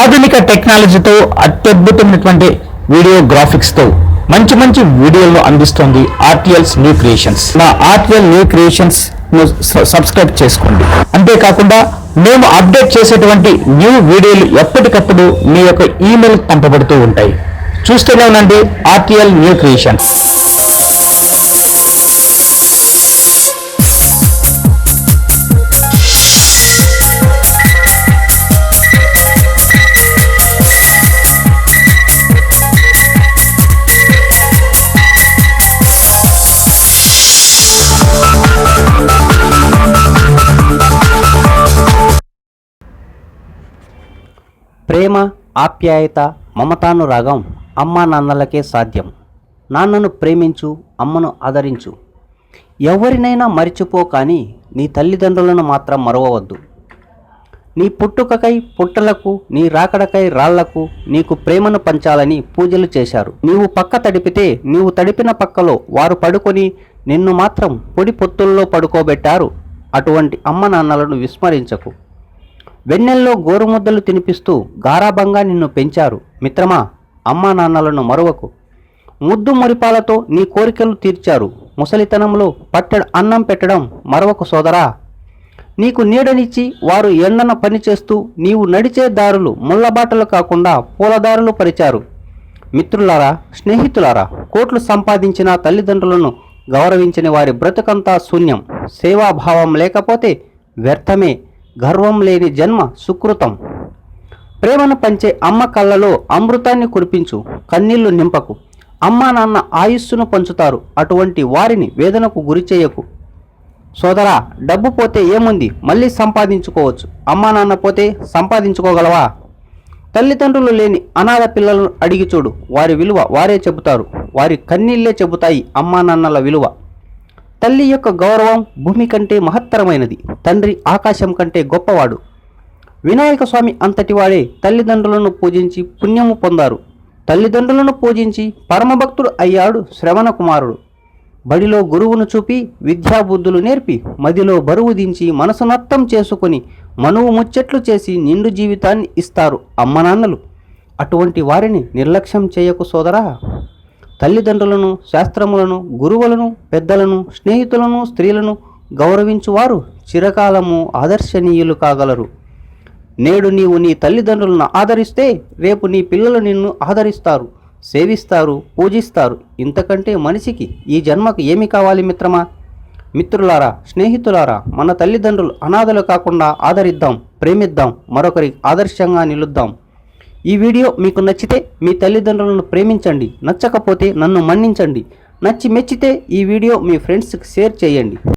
ఆధునిక టెక్నాలజీతో అత్యద్భుతమైనటువంటి వీడియో గ్రాఫిక్స్తో మంచి మంచి వీడియోలను అందిస్తోంది ఆర్టీఎల్స్ న్యూ క్రియేషన్స్. నా ఆర్టీఎల్ న్యూ క్రియేషన్స్ సబ్స్క్రైబ్ చేసుకోండి. అంతేకాకుండా మేము అప్డేట్ చేసేటువంటి న్యూ వీడియోలు ఎప్పటికప్పుడు మీ యొక్క ఈమెయిల్ పంపబడుతూ ఉంటాయి. చూస్తూనే ఉండండి ఆర్టీఎల్ న్యూ క్రియేషన్స్. ప్రేమ ఆప్యాయత మమతానురాగం అమ్మా నాన్నలకే సాధ్యం. నాన్నను ప్రేమించు అమ్మను ఆదరించు. ఎవరినైనా మరిచిపో కానీ నీ తల్లిదండ్రులను మాత్రం మరవవద్దు. నీ పుట్టుకకై పుట్టలకు నీ రాకడకై రాళ్ళకు నీకు ప్రేమను పంచాలని పూజలు చేశారు. నీవు పక్క తడిపితే నీవు తడిపిన పక్కలో వారు పడుకొని నిన్ను మాత్రం పొడి పొత్తుల్లో పడుకోబెట్టారు. అటువంటి అమ్మ నాన్నలను విస్మరించకు. వెన్నెల్లో గోరుముద్దలు తినిపిస్తూ గారాభంగా నిన్ను పెంచారు. మిత్రమా అమ్మా నాన్నలను మరువకు. ముద్దు మురిపాలతో నీ కోరికలు తీర్చారు. ముసలితనంలో పట్ట అన్నం పెట్టడం మరవకు సోదరా. నీకు నీడనిచ్చి వారు ఎండన పనిచేస్తూ నీవు నడిచే దారులు ముళ్ళబాటలు కాకుండా పూలదారులు పరిచారు. మిత్రులారా స్నేహితులారా కోట్లు సంపాదించిన తల్లిదండ్రులను గౌరవించని వారి బ్రతుకంతా శూన్యం. సేవాభావం లేకపోతే వ్యర్థమే. గర్వం లేని జన్మ సుకృతం. ప్రేమను పంచే అమ్మ కళ్ళలో అమృతాన్ని కురిపించు కన్నీళ్ళు నింపకు. అమ్మ నాన్న ఆయుస్సును పంచుతారు అటువంటి వారిని వేదనకు గురి చేయకు. సోదరా డబ్బు పోతే ఏముంది? మళ్ళీ సంపాదించుకోవచ్చు. అమ్మా నాన్న పోతే సంపాదించుకోగలవా? తల్లిదండ్రులు లేని అనాథ పిల్లలను అడిగి చూడు. వారి విలువ వారే చెబుతారు. వారి కన్నీళ్ళే చెబుతాయి అమ్మా నాన్నల విలువ. తల్లి యొక్క గౌరవం భూమి కంటే మహత్తరమైనది తండ్రి ఆకాశం కంటే గొప్పవాడు. వినాయక స్వామి అంతటివాడే తల్లిదండ్రులను పూజించి పుణ్యము పొందారు. తల్లిదండ్రులను పూజించి పరమభక్తుడు అయ్యాడు శ్రవణ కుమారుడు బడిలో గురువును చూపి విద్యాబుద్ధులు నేర్పి మదిలో బరువు దించి మనసునత్తం చేసుకుని మనువు ముచ్చట్లు చేసి నిండు జీవితాన్ని ఇస్తారు అమ్మనాన్నలు అటువంటి వారిని నిర్లక్ష్యం చేయకు సోదరా. తల్లిదండ్రులను శాస్త్రములను గురువులను పెద్దలను స్నేహితులను స్త్రీలను గౌరవించువారు చిరకాలము ఆదర్శనీయులు కాగలరు. నేడు నీవు నీ తల్లిదండ్రులను ఆదరిస్తే రేపు నీ పిల్లలు నిన్ను ఆదరిస్తారు సేవిస్తారు పూజిస్తారు. ఇంతకంటే మనిషికి ఈ జన్మకు ఏమి కావాలి మిత్రమా? మిత్రులారా స్నేహితులారా మన తల్లిదండ్రులు అనాథలు కాకుండా ఆదరిద్దాం ప్రేమిద్దాం మరొకరికి ఆదర్శంగా నిలుద్దాం. ఈ వీడియో మీకు నచ్చితే మీ తల్లిదండ్రులను ప్రేమించండి నచ్చకపోతే నన్ను మన్నించండి. నచ్చి మెచ్చితే ఈ వీడియో మీ ఫ్రెండ్స్కి షేర్ చేయండి.